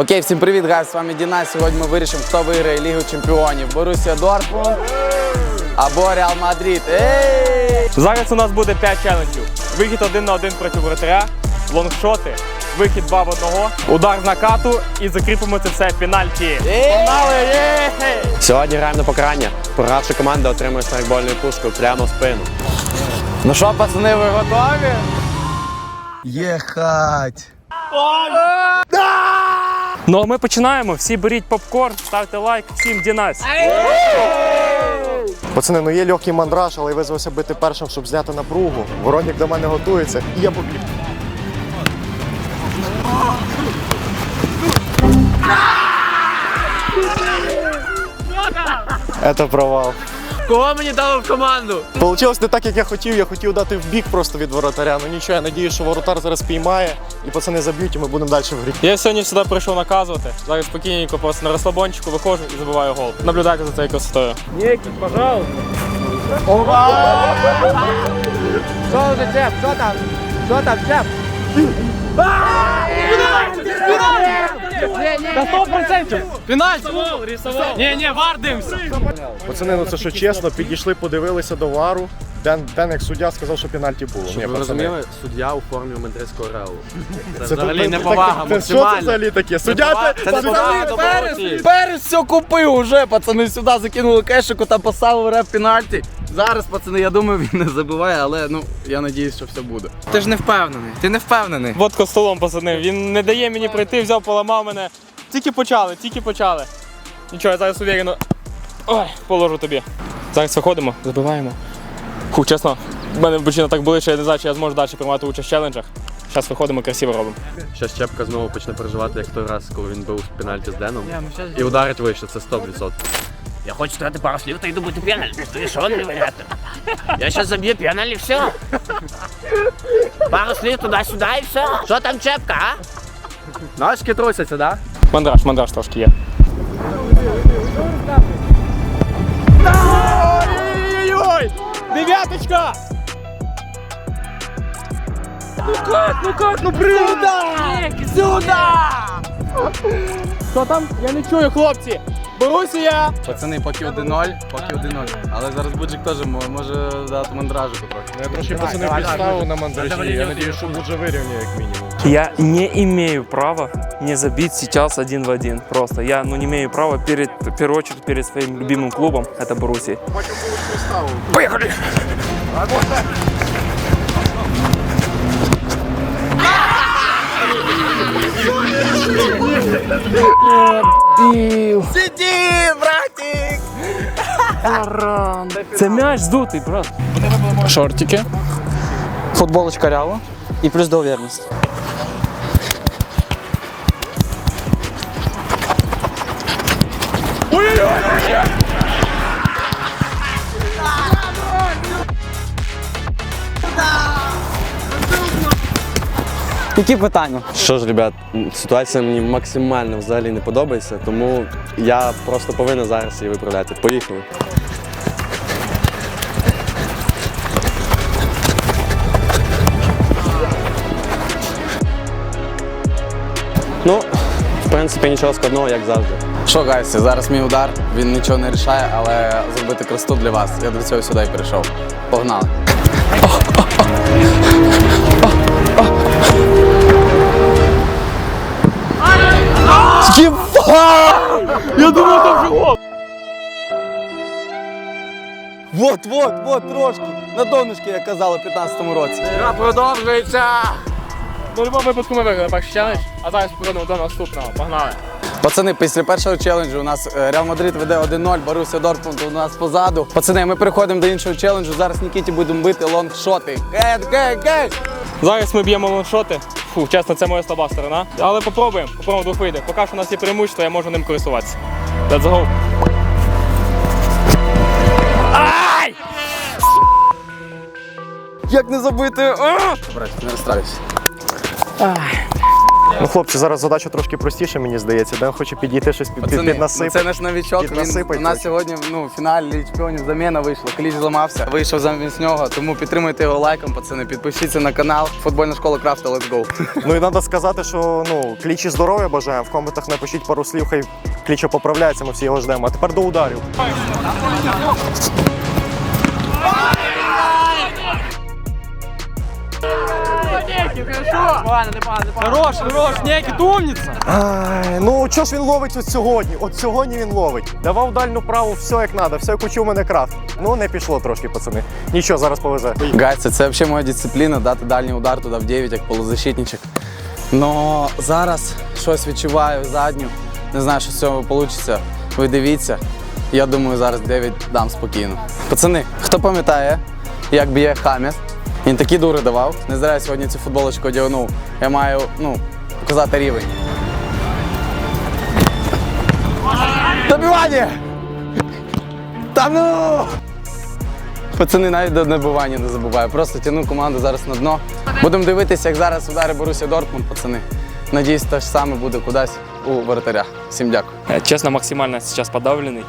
Окей, всім привіт, гайс, з вами Діна. Сьогодні ми вирішимо, хто виграє Лігу Чемпіонів. Борусія Дортмунд або Реал Мадрид. Ей! Зараз у нас буде 5 челенджів. Вихід один на один проти воротаря, лонгшоти, вихід 2 в одного, удар з накату і закріпимо це все пенальті. Погнали! Є! Сьогодні граємо на покарання. Програвши команда отримує страйкбольну пушку прямо в спину. Ну що, пацани, ви готові? Єхать! Ну а ми починаємо. Всі беріть попкорн, ставте лайк, всім дінась. Пацани, ну є легкий мандраж, але я визвався бити першим, щоб зняти напругу. Воронник до мене готується, і я побіг. Це провал. Кого мені дали в команду? Получилось не так, як я хотів. Я хотів дати в бік просто від воротаря. Ну нічого, я надію, що воротар зараз піймає, і пацани заб'ють, і ми будемо далі в грі. Я сьогодні сюди прийшов наказувати. Зараз спокійненько просто на розслабончику виходжу і забиваю гол. Наблюдайте за цією красотою. Ніки, пожалуйста. Що вже, Чеп? Що там? Що там, Чеп? Ні, ні, вардимся. Пацани, ну це що чесно, підійшли, подивилися до вару. Ден, Ден як суддя сказав, що пенальті було. Ні, пацани. суддя у формі мадридського реалу. Це взагалі так- неповага так- Це що це максимальна. взагалі таке? Суддя, Це до. Перець все купив уже, пацани сюди закинули кешику та поставив реп пенальті. Зараз, пацани, я думаю, він не забиває, але ну я надіюсь, що все буде. Ти ж не впевнений. Ти не впевнений. Водко столом пацани. Він не дає мені прийти, взяв, поламав мене. Тільки почали, тільки почали. Нічого, я зараз уверенно. Ой, положу тобі. Зараз виходимо, забиваємо. Фу, чесно, в мене бочина так болить, що я не знаю, чи я зможу далі приймати участь в челенджах. Зараз виходимо, красиво робимо. Щас Чепка знову почне переживати, як той раз, коли він був в пенальті з Деном. І ударить вище, це 100%. Я хочу сказати пару слів, та йду бути п'яний. Ти що не варіати? Я зараз заб'ю п'яний і все. Пару слів туди-сюди і все. Що там чепка, а? Ножки трусяться, да? Мандраж, мандраж трошки є. Дев'яточка! Ну как, ну как, ну блин! Сюда! Сюда! Що там? Я не чую, хлопці! Борусія! Пацани, поки 1-0, поки 1-0. Але зараз Буджик теж мо- може дати мандражику трохи. Я трошки пацани підставив на мандражі. Я надію, що Буджа вирівняє як мінімум. Я не имею права не забить сейчас один в один. Просто я ну, не имею права перед, в первую очередь перед своим любимым клубом, это Боруссия. Сиди, братик! Це мяч здутий, брат. шортики, футболочка ряло и плюс доуверенность. Які питання? Що ж, ребят, ситуація мені максимально взагалі не подобається, тому я просто повинен зараз її виправляти. Поїхали. Ну, в принципі, нічого складного, як завжди. Що, гайси, зараз мій удар, він нічого не рішає, але зробити красоту для вас. Я до цього сюди і прийшов. Погнали. Я думав, там же гол! Вот, вот, вот, трошки. На донышки, як казали в 15-му році. Гра продовжується! В будь-якому випадку ми виграли бачиш, челендж, а зараз переходимо до наступного. Погнали! Пацани, після першого челенджу у нас е, Реал Мадрид веде 1-0, Борусsia Дортмунд у нас позаду. Пацани, ми переходимо до іншого челенджу. Зараз Нікіті будемо бити лонгшоти. Гет, гет, гет! Зараз ми б'ємо лоншоти. Фу, чесно, це моя слаба сторона. Але попробуємо, попробуємо двох вийде. Поки що у нас є преимущество, я можу ним користуватися. Let's go! Як не забити? А! Братик, не розстраюйся. Ну, хлопці, зараз задача трошки простіша, мені здається. Ден хоче підійти щось під, під, Пацани, під насип. ну це наш новічок. Він, піднасипать у нас сьогодні ну, Ліги чемпіонів заміна вийшла. Кліч зламався, вийшов замість нього. Тому підтримуйте його лайком, пацани. Підпишіться на канал. Футбольна школа Крафта. Let's go. Ну і треба сказати, що ну, клічі здоров'я бажаємо. В коментах напишіть пару слів, хай кліча поправляється, ми всі його ждемо. А тепер до ударів. Хорош, хорош, Нікіт, умниця. Ай, ну чого ж він ловить от сьогодні? От сьогодні він ловить. Давав дальню праву, все як треба, все як учив мене крафт. Ну не пішло трошки, пацани. Нічого, зараз повезе. Гайці, це взагалі моя дисципліна, дати дальній удар туди в 9, як полузащитничок. Но зараз щось відчуваю задню. Не знаю, що з цього вийде. Ви дивіться. Я думаю, зараз 9 дам спокійно. Пацани, хто пам'ятає, як б'є Хамес? Він такі дури давав. Не зря сьогодні цю футболочку одягнув. Я маю ну, показати рівень. Добивання! Та ну! Пацани навіть до набивання не забуваю. Просто тяну команду зараз на дно. Будемо дивитися, як зараз удари Борусsia Дортмунд, пацани. Надіюсь, те ж саме буде кудись у воротаря. Всім дякую. Э, Честно, максимально сейчас подавленный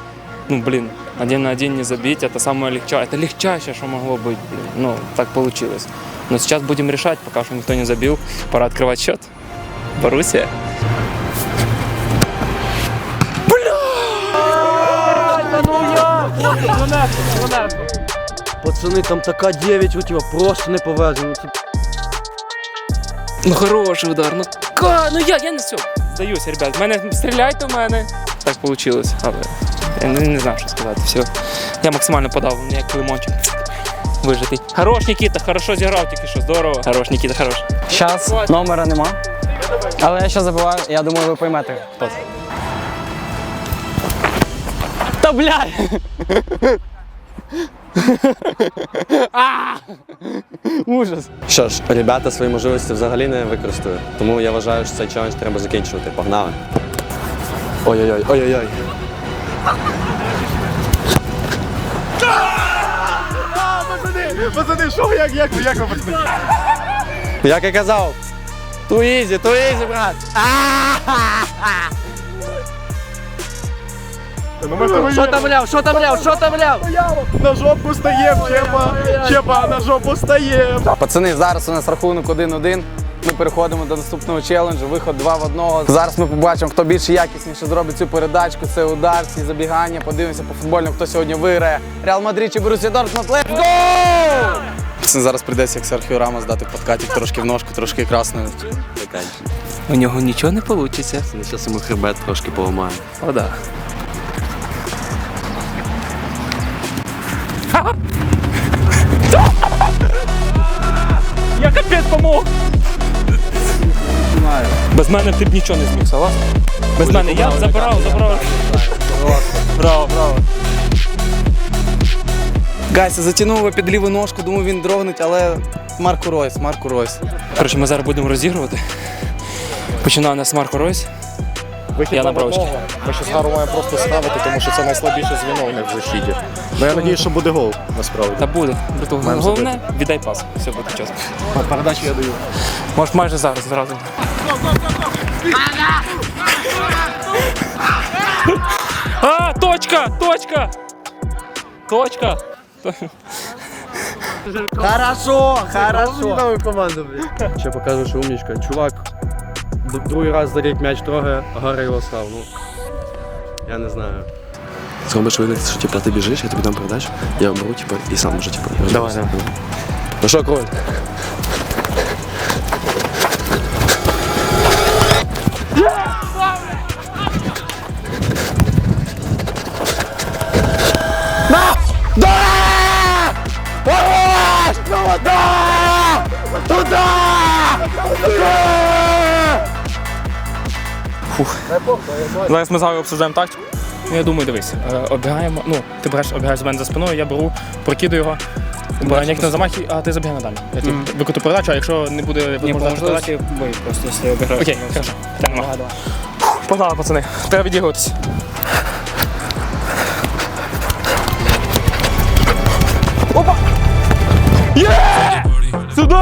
Ну, блин, один на один не забить, это самое легчайшее. Это легчайшее, что могло быть, блин. Ну, так получилось. Но сейчас будем решать, пока что никто не забил. Пора открывать счет. Боруссия. Пацани, там така 9 у тебе просто не повезено. Ну, типу, Ну хороший удар. Ну ка, ну як, я не все. Здаюся, ребят. В мене стріляйте в мене. Так вийшло. Але я не, не знаю, що сказати. Все. Я максимально подав, ну, як лимончик. Вижитий. Хорош, Нікіта, хорошо зіграв тільки що. Здорово. Хорош, Нікіта, хорош. Зараз номера нема. Але я ще забиваю, я думаю, ви поймете, хто це. Та блядь! А! Ужас. Що ж, ребята свої можливості взагалі не використали. Тому я вважаю, що цей челендж треба закінчувати. Погнали. Ой-ой-ой, ой-ой-ой. Пацани, що як, як, як ви пацани? Як я казав, ту ізі, ту ізі, брат. Ну ми Що там ляв? Що там ляв? Що там ляв? на жопу стаєм, Чепа, Чепа, на жопу стаєм. Пацани, зараз у нас рахунок 1-1. Ми переходимо до наступного челенджу. Виход 2 в 1. Зараз ми побачимо, хто більше якісніше зробить цю передачку. Це удар, ці забігання. Подивимося по футбольному, хто сьогодні виграє. Реал Мадрид чи Борусія Дортмунд. Let's go! Зараз прийдеться як Серхіо Рамос дати подкатик трошки в ножку, трошки красною. У нього нічого не вийде. Зараз йому хребет трошки поламаю. О, да. Я капець помог! Без мене ти б нічого не зміг, согласен? Без мене я б забрав, забрав. Браво, браво. Гайся, затягнув його під ліву ножку, думаю, він дрогнуть, але Марку Ройс, Марку Ройс. Коротше, ми зараз будемо розігрувати. Починає нас Марко Ройс. Вихід Я на на Ми ще з Гару маємо просто ставити, тому що це найслабіше звіно у них в защиті. Ну я надію, що буде гол, насправді. Та буде. Маємо головне, віддай пас. Все буде чесно. Передачу я даю. Може майже зараз зразу. А, точка! Точка! Точка! Хорошо, хорошо. Ще покажу, що умнічка. Чувак, другий раз дарить м'яч трогає, а Гара його став. Ну, я не знаю. Зробиш вигляд, що типу, ти біжиш, я тобі дам передачу, я беру, типу, і сам вже типу. Давай, давай. Ну що, Кроль? Зараз ми з Гарою обсуждаємо тактику. Ну, я думаю, дивись, е, обігаємо, ну, ти береш, обігаєш з мене за спиною, я беру, прокидаю його, Ніяк на замахі, а ти забігай надалі. Я тобі викоту передачу, а якщо не буде можливості передачі... бой, просто якщо я обіграю. Окей, хорошо. Погнали, пацани, треба відігруватися. Опа! Є! Сюди!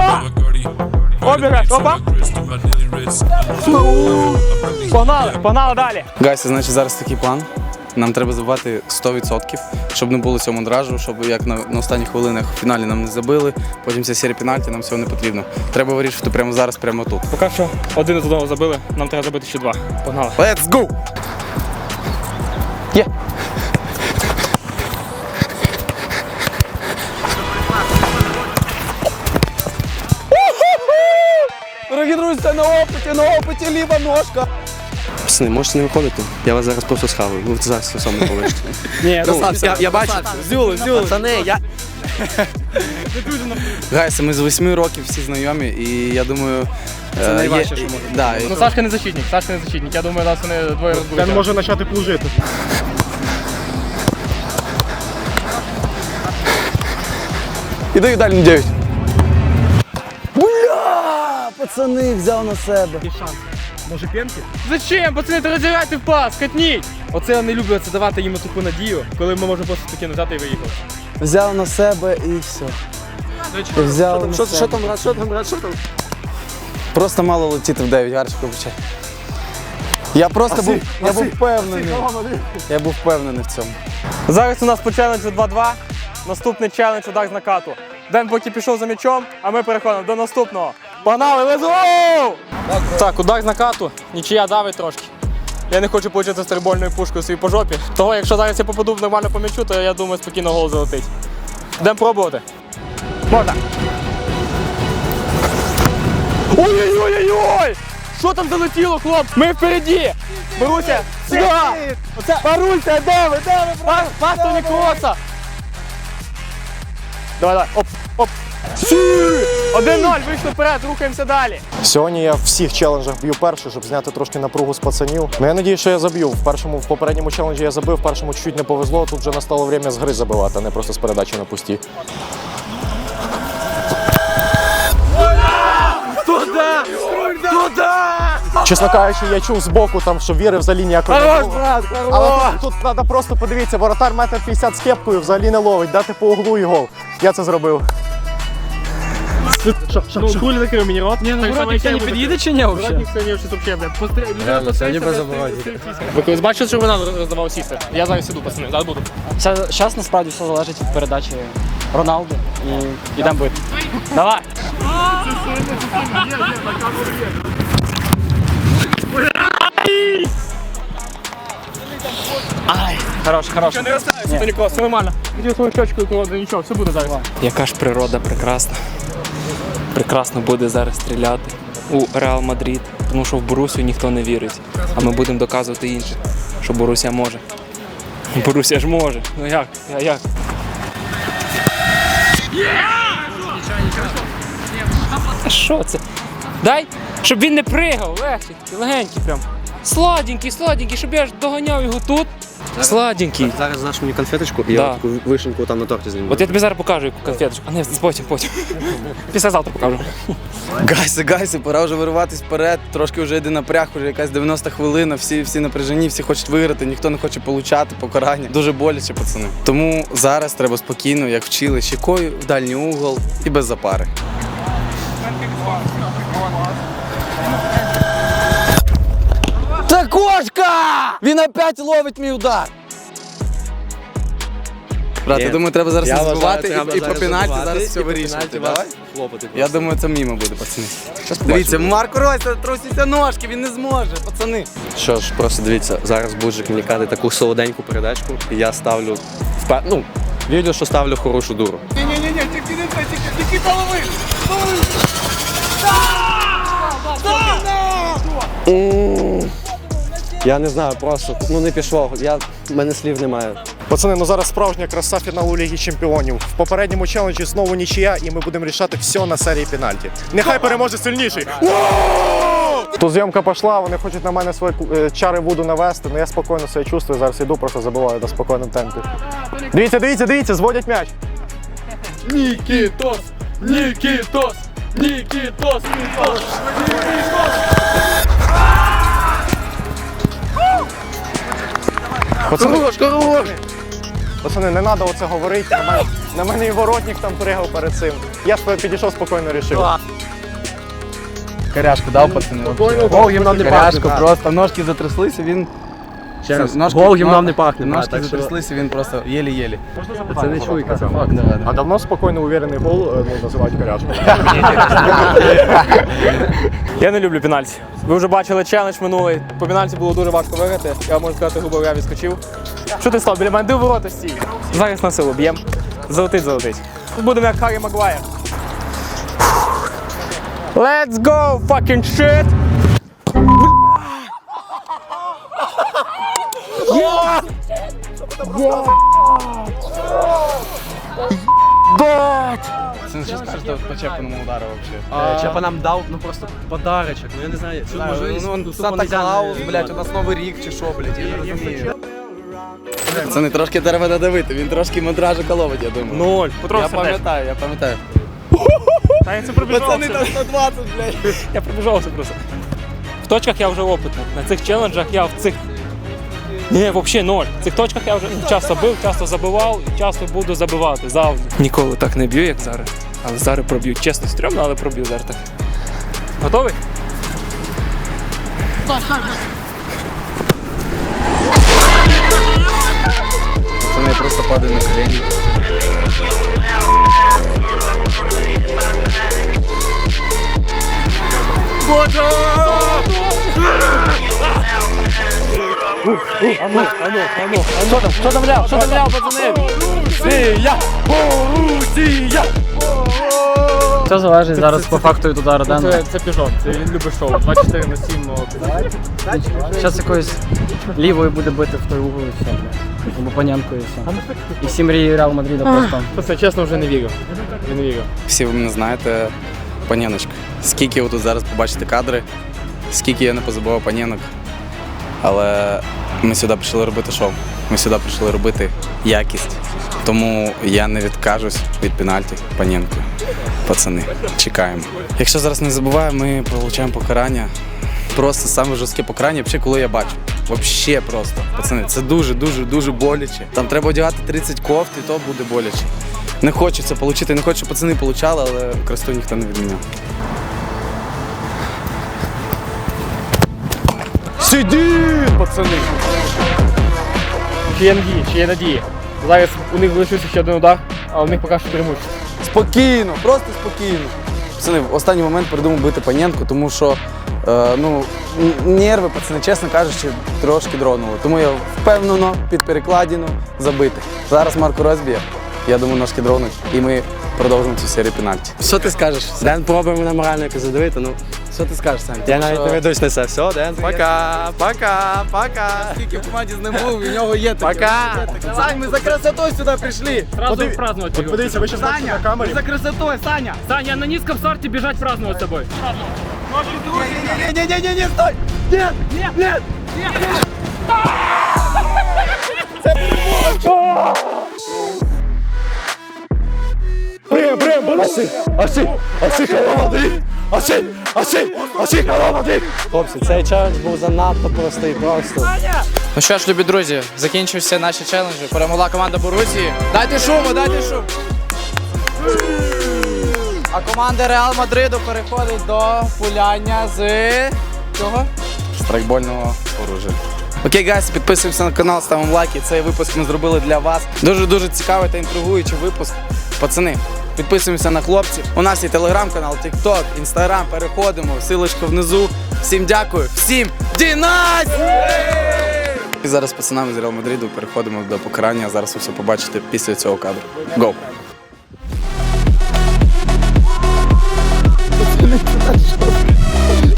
Обіграш, опа! Погнали, погнали далі. Гайси, значить, зараз такий план. Нам треба забивати 100%, щоб не було цього мандражу, щоб як на, на останніх хвилинах в фіналі нам не забили. Потім ця серія пенальті, нам цього не потрібно. Треба вирішити прямо зараз, прямо тут. Поки що один з одного забили, нам треба забити ще два. Погнали. Let's go! Є! Дорогі це на опиті, на опиті ліва ножка. Пацани, можете не виходити? Я вас зараз просто схаваю. Ви зараз все саме полишите. Ні, Ну, я, я бачу. Зюли, зюли. Пацани, я... Гайси, ми з 8 років всі знайомі, і я думаю. Це найважче, що може Да, і- Ну Сашка не защитник, Сашка не защитник. Я думаю, нас вони двоє розбудуть. Він може почати плужити. І даю далі 9. Пацани взяв на себе. Зачем? Пацани, ти розіграйте в пас, катніть! Оце я не люблю це давати їм таку надію, коли ми можемо просто спокійно взяти і виїхати. Взяв на себе і все. Взяв на Що, себе. що там, брат, що там, брат, що там? Просто мало летіти в 9 гарчик вибачай. Я просто був, я був впевнений. Я був впевнений в цьому. Зараз у нас по челенджу 2-2. Наступний челендж удар з накату. Ден поки пішов за м'ячом, а ми переходимо до наступного. Погнали, let's go! Так, удар з накату, нічия давить трошки. Я не хочу получити стрибольною пушкою собі по жопі. Того, якщо зараз я попаду нормально по м'ячу, то я думаю, спокійно гол залетить. Йдемо пробувати. Можна. Ой-ой-ой-ой! Що там залетіло, хлопці? Ми впереді! Маруся, сюди! Оце, Маруся, де ви, де ви, брат? Пас Тоні Кроса! Давай, давай, оп, оп. Сі! 1-0, вийшли вперед, рухаємося далі. Сьогодні я в всіх челенджах б'ю перший, щоб зняти трошки напругу з пацанів. Ну я надію, що я заб'ю. В першому, в попередньому челенджі я забив, в першому чуть не повезло. Тут вже настало время з гри забивати, а не просто з передачі на пусті. Чесно кажучи, я чув збоку, там, що віри взагалі ніякої не було. Але тут, тут треба просто подивитися, воротар метр 50 з кепкою взагалі не ловить, дати по углу і гол. Я це зробив. Ну, хулі закрив мені рот. Ні, ну, Воротник сьогодні під'їде чи ні взагалі? Реально, сьогодні без Ви колись бачили, що вона роздавав сісти? Я зараз іду, пацани, зараз буду. Зараз насправді все залежить від передачі Роналду і йдемо бити. Давай! Ай, хорош, хорош. Не розставайся, все нормально. Іди свою щочку, колоду, нічого, все буде зараз. Яка ж природа прекрасна. Прекрасно буде зараз стріляти у Реал Мадрид, тому що в Борусію ніхто не вірить. А ми будемо доказувати іншим, що Боруся може. Боруся ж може. Ну як? А як? Що це? Дай, щоб він не пригав, легенький, легенький прям. Сладенький, сладенький, щоб я ж доганяв його тут. Сладенький. Зараз даш мені конфеточку, і я Да. таку вишеньку там на торті зніму. От я тобі зараз покажу яку конфеточку. А не, потім, потім. Післязавтра покажу. Гайси, гайси, пора вже вириватись вперед. Трошки вже йде напряг, вже якась 90 хвилина, всі, всі напряжені, всі хочуть виграти, ніхто не хоче получати покарання. Дуже боляче, пацани. Тому зараз треба спокійно, як вчили, щекою в дальній угол і без запари. Кошка! Він опять ловить мій удар. Брат, я думаю, треба зараз не забувати і, і зараз по пенальті зараз все вирішувати. Давай? хлопати Я думаю, це мімо буде, пацани. Дивіться, Марко Ройса трусяться ножки, він не зможе, пацани. Що ж, просто дивіться, зараз Буджик мені каже таку солоденьку передачку, і я ставлю впе- ну, вірю, що ставлю хорошу дуру. Ні-ні-ні, тільки не це, тільки, тільки голови! Я не знаю, просто ну не пішло. Я, в мене слів немає. Пацани, ну зараз справжня краса фіналу Ліги Чемпіонів. В попередньому челенджі знову нічия, і ми будемо рішати все на серії пенальті. Нехай переможе сильніший. Тут зйомка пішла, вони хочуть на мене свої е, чари буду навести, але я спокійно себе чувствую. Зараз йду, просто забиваю на спокійному темпі. Дивіться, дивіться, дивіться, зводять м'яч. Нікітос! Нікітос! Нікітос! Нікітос! Пацани, Пацани, не треба оце говорити. На мене, на мене і воротник там пригав перед цим. Я ж підійшов спокійно рішив. Коряшку дав пацани. Коряшку просто ножки затряслися, він. Ще раз, Ножки- гол гімном не пахне. брат, Ножки так що затряслися, він просто єлі-єлі. Це не чуйка, це факт. А давно спокійно уверений гол е, ну, називають корячку. Я не люблю пенальті. Ви вже бачили челендж минулий. По пенальті було дуже важко виграти. Я можу сказати, грубо говоря, відскочив. Що ти став? Біля мене Де ворота стій. Зараз на силу б'єм. Залетить, залетить. Тут будемо як Харі Магуайр. Let's go, fucking shit! Це не просто по чепаному удару взагалі. Е, Чепа нам дав, ну просто подарочок. Ну я не знаю, цю можливість. Ну, тупо Санта Клаус, блядь, у нас новий рік чи що, блядь, я не розумію. Це не трошки треба надавити, він трошки мандража коловить, я думаю. Ноль. Я пам'ятаю, я пам'ятаю. Та я це пробіжався. Пацани там 120, блядь. Я пробіжався просто. В точках я вже опитний. На цих челенджах я в цих. Ні, взагалі ноль. В цих точках я вже часто бив, часто забивав і часто буду забивати. Завжди. Ніколи так не б'ю, як зараз. Але зараз проб'ю. Чесно, стрьомно, але проб'ю зараз так. Готовий? Пацани, я просто падаю на колені. Що там ляв? Що там ляв, пацани? Все залежить зараз по факту від удару Це, Дена. це піжон, це він любить шоу. 24 на 7 Зараз якоюсь лівою буде бити в той угол і все. Або все. І всі мрії Реал Мадріда просто. Це чесно вже не вірю. Я не вірю. Всі ви мене знаєте, паніночка. Скільки ви тут зараз побачите кадри, скільки я не позабував панінок. Але ми сюди прийшли робити шоу. Ми сюди прийшли робити якість. Тому я не відкажусь від пенальті панінки. Пацани, чекаємо. Якщо зараз не забуваємо, ми отримуємо покарання. Просто саме жорстке покарання, взагалі, коли я бачу. Вообще просто. Пацани, це дуже, дуже, боляче. Там треба одягати 30 кофт, і то буде боляче. Не це отримати, не хочу, пацани отримали, але кресту ніхто не відміняв. Сидіть, пацани! Чи є надії, чи є надії. Зараз у них залишився ще один удар, а у них поки що преимущество. Спокійно, просто спокійно. Пацани, в останній момент придумав бити Паненко, тому що е, ну, нерви, пацани, чесно кажучи, трошки дронули. Тому я впевнено під перекладину забити. Зараз Марко розб'є, я думаю, ножки дронуть, і ми продовжимо цю серію пенальті. Що ти скажеш? Ден пробуємо на морально якось задавити, ну. Що ти скажеш, Сань? Я навіть не ведусь на це. Все, Ден, пока, пока, пока. Скільки в команді з ним був, в нього є таке. Пока. Сань, ми за красотою сюди прийшли. Сразу праздновать От подивіться, ви зараз бачите на камері. За красотою, Саня! Саня, на низком старте бежать праздновать с тобой. Не-не-не-не, стой! Нет! Нет! Нет! Хлопці, цей челендж був занадто простий, просто. Ну що ж, любі друзі, закінчився наші челенджі. Перемогла команда Борусії. Дайте шуму, дайте шум. А команда Реал Мадриду переходить до пуляння з чого? страйкбольного оружия. Окей, гайс, підписуємося на канал, ставимо лайки. Цей випуск ми зробили для вас. Дуже дуже цікавий та інтригуючий випуск. Пацани, Підписуємося на хлопців. У нас є телеграм-канал, тікток, інстаграм. Переходимо. Силочка внизу. Всім дякую, всім Дінась! І зараз пацанами з Реал Мадриду переходимо до покарання. Зараз ви все побачите після цього кадру. Гоу!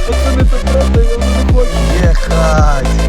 Пацани, не хочу. Єхать!